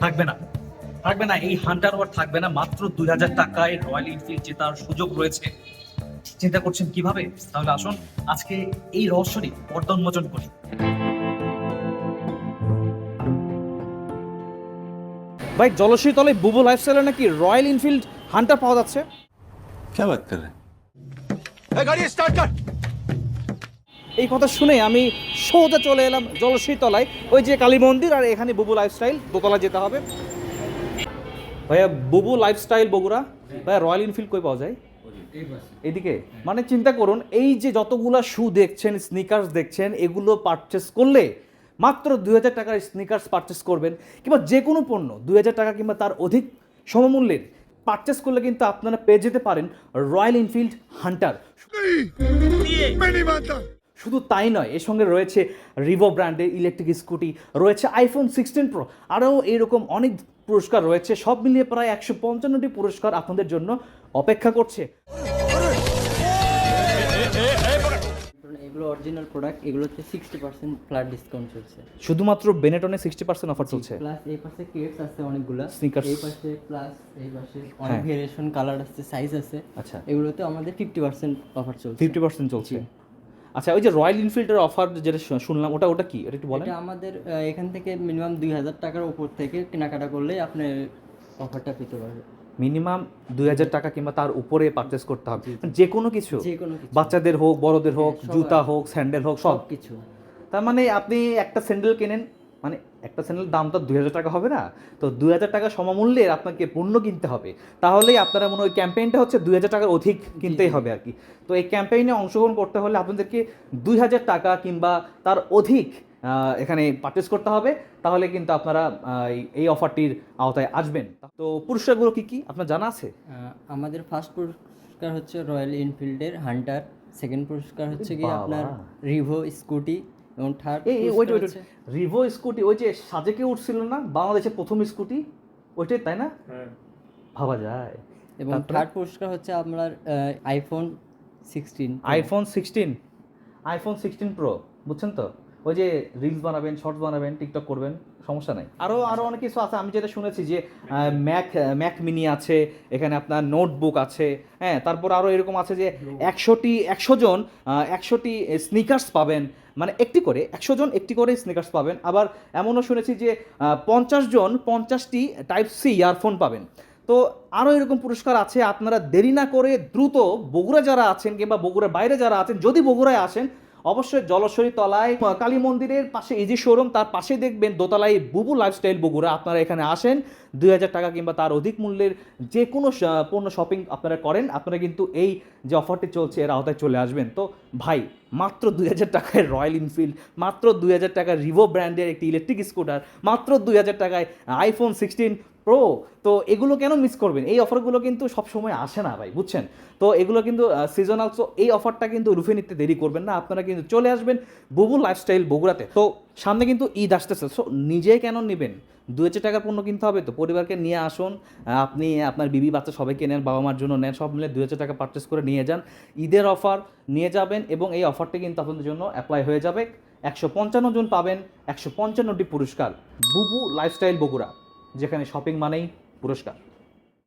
থাকবে না থাকবে না এই হান্টার ওয়ার থাকবে না মাত্র দুই হাজার টাকায় রয়্যাল এনফিল্ড জেতার সুযোগ রয়েছে চিন্তা করছেন কিভাবে তাহলে আসুন আজকে এই রহস্যটি পর্দা উন্মোচন করি ভাই জলশ্রী তলায় বুবু লাইফস্টাইলে নাকি রয়্যাল এনফিল্ড হান্টার পাওয়া যাচ্ছে क्या बात कर रहे हैं এই কথা শুনে আমি সোজা চলে এলাম জলশ্রী তলায় ওই যে কালী মন্দির আর এখানে বুবু লাইফস্টাইল দোতলা যেতে হবে। ভাইয়া, বুবু লাইফস্টাইল বগুড়া। ভাইয়া রয়্যাল এনফিল্ড কই পাওয়া যায়? এদিকে? মানে চিন্তা করুন, এই যে যতগুলা শু দেখছেন স্নিকার্স দেখছেন, এগুলো পারচেস করলে মাত্র দুই হাজার টাকার স্নিকার্স পারচেস করবেন। কিংবা যে কোনো পণ্য, দুই হাজার টাকা কিংবা তার অধিক সমমূল্যের পারচেস করলে কিন্তু আপনারা পেয়ে যেতে পারেন রয়্যাল এনফিল্ড হান্টার শুধু তাই নয় এর সঙ্গে রয়েছে রিভো ব্র্যান্ডের ইলেকট্রিক স্কুটি রয়েছে আইফোন সিক্সটিন প্রো আরও এরকম অনেক পুরস্কার রয়েছে সব মিলিয়ে প্রায় একশো পঞ্চান্নটি পুরস্কার আপনাদের জন্য অপেক্ষা করছে। এগুলো অরিজিনাল প্রোডাক্ট এগুলোতে সিক্সটি পার্সেন্ট ফ্ল্যাট ডিসকাউন্ট চলছে। শুধুমাত্র বেনেটনে সিক্সটি পার্সেন্ট অফার চলছে। প্লাস এই পাশে কেটস আছে অনেকগুলো। Sneakers. এই পাশে প্লাস এই পাশে অনেক হ্যাঁ। ভেরিয়েশন কালার আছে সাইজ আছে। আচ্ছা। এগুলোতে আমাদের ফিফটি পার্সেন্ট অফার চলছে। ফিফটি পার্সেন্ট চলছে। আচ্ছা ওই যে রয়্যাল এনফিল্ডের অফার যেটা শুনলাম ওটা ওটা কি? এটা একটু বলেন। এটা আমাদের এখান থেকে মিনিমাম দুই হাজার টাকার উপর থেকে কেনাকাটা করলে আপনি অফারটা পেতে পারবেন মিনিমাম দুই হাজার টাকা কিংবা তার উপরে পারচেস করতে হবে। যে কোনো কিছু। যে কোনো কিছু। বাচ্চাদের হোক বড়দের হোক হ্যাঁ, জুতা হোক স্যান্ডেল হোক সব। কিছু তার মানে আপনি একটা স্যান্ডেল কেনেন মানে একটা স্যান্ডেল দাম তো দুই হাজার টাকা হবে না? তো দুই হাজার টাকা সমমূল্যের আপনাকে পণ্য কিনতে হবে। তাহলেই আপনারা মনে হয় ক্যাম্পেইনটা হচ্ছে দুই হাজার টাকার অধিক কিনতেই হবে আর কি। তো এই ক্যাম্পেইনে অংশগ্রহণ করতে হলে আপনাদেরকে দুই হাজার টাকা কিংবা তার অধিক এখানে পারচেস করতে হবে। তাহলে কিন্তু আপনারা এই- এই অফারটির আওতায় আসবেন। তো পুরস্কারগুলো কি কি? আপনার জানা আছে? আমাদের ফার্স্ট পুরস্কার হচ্ছে রয়্যাল এনফিল্ডের হান্টার সেকেন্ড পুরস্কার হচ্ছে কি আপনার রিভো স্কুটি এবং থার্ড এই রিভো স্কুটি ওই যে সাজেকে উঠছিল না বাংলাদেশের প্রথম স্কুটি ওইটাই তাই না? ভাবা যায়। এবং থার্ড পুরস্কার হচ্ছে আপনার iPhone sixteen iPhone sixteen iPhone sixteen pro বুঝছেন তো? ওই যে রিলস বানাবেন শর্টস বানাবেন টিকটক করবেন, সমস্যা নাই। আরও আরও অনেক কিছু আছে। আমি যেটা শুনেছি যে ম্যাক ম্যাক মিনি আছে, এখানে আপনার নোটবুক আছে হ্যাঁ তারপর আরও এরকম আছে যে, একশোটি, একশো জন একশোটি স্নিকার্স পাবেন। মানে একটি করে, একশো জন একটি করে স্নিকার্স পাবেন। আবার এমনও শুনেছি যে পঞ্চাশ জন পঞ্চাশটি টাইপ সি ইয়ারফোন পাবেন। তো আরও এরকম পুরস্কার আছে। আপনারা দেরি না করে দ্রুত বগুড়া যারা আছেন কিংবা বগুড়ার বাইরে যারা আছেন, যদি বগুড়ায় আসেন অবশ্যই জলশ্বরী তলায় কালী মন্দিরের পাশে ইজি শোরুম তার পাশে দেখবেন দোতলায় বুবু লাইফস্টাইল বগুড়া। আপনারা এখানে আসেন, দুই হাজার টাকা কিংবা তার অধিক মূল্যের যে কোনো পণ্য শপিং আপনারা করেন, আপনারা কিন্তু এই যে অফারটি চলছে, এর আওতায় চলে আসবেন। তো ভাই, মাত্র দুই হাজার টাকায় রয়্যাল এনফিল্ড মাত্র দুই হাজার টাকায় রিভো ব্র্যান্ডের একটি ইলেকট্রিক স্কুটার মাত্র দুই হাজার টাকায় আইফোন সিক্সটিন প্রো তো এগুলো কেন মিস করবেন? এই অফারগুলো কিন্তু সব সময় আসে না ভাই, বুঝছেন? তো এগুলো কিন্তু সিজনাল সো এই অফারটা কিন্তু রুফে নিতে দেরি করবেন না। আপনারা কিন্তু চলে আসবেন বুবু লাইফস্টাইল বগুড়াতে। তো সামনে কিন্তু ঈদ আসতেছে সো নিজে কেন নেবেন? দু হাজার টাকার পণ্য কিনতে হবে তো, পরিবারকে নিয়ে আসুন। আপনি, আপনার বিবি বাচ্চা সবাইকে নেন, বাবা মার জন্য নেন, সব মিলে দু হাজার টাকা পারচেস করে নিয়ে যান। ঈদের অফার নিয়ে যাবেন এবং এই অফারটি কিন্তু আপনাদের জন্য অ্যাপ্লাই হয়ে যাবে। একশো পঞ্চান্ন জন পাবেন, একশো পঞ্চান্নটি পুরস্কার। বুবু লাইফস্টাইল বগুড়া। যেখানে শপিং মানেই পুরস্কার।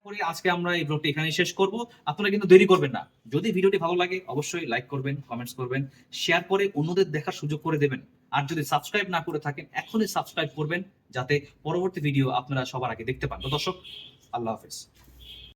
পরে আজকে আমরা এই ব্লগটি এখানেই শেষ করব। আপনারা কিন্তু দেরি করবেন না। যদি ভিডিওটি ভালো লাগে, অবশ্যই লাইক করবেন কমেন্টস করবেন শেয়ার করে অন্যদের দেখার সুযোগ করে দেবেন। আর যদি সাবস্ক্রাইব না করে থাকেন, এখনই সাবস্ক্রাইব করবেন, যাতে পরবর্তী ভিডিও আপনারা সবার আগে দেখতে পান। তো দর্শক, আল্লাহ হাফেজ।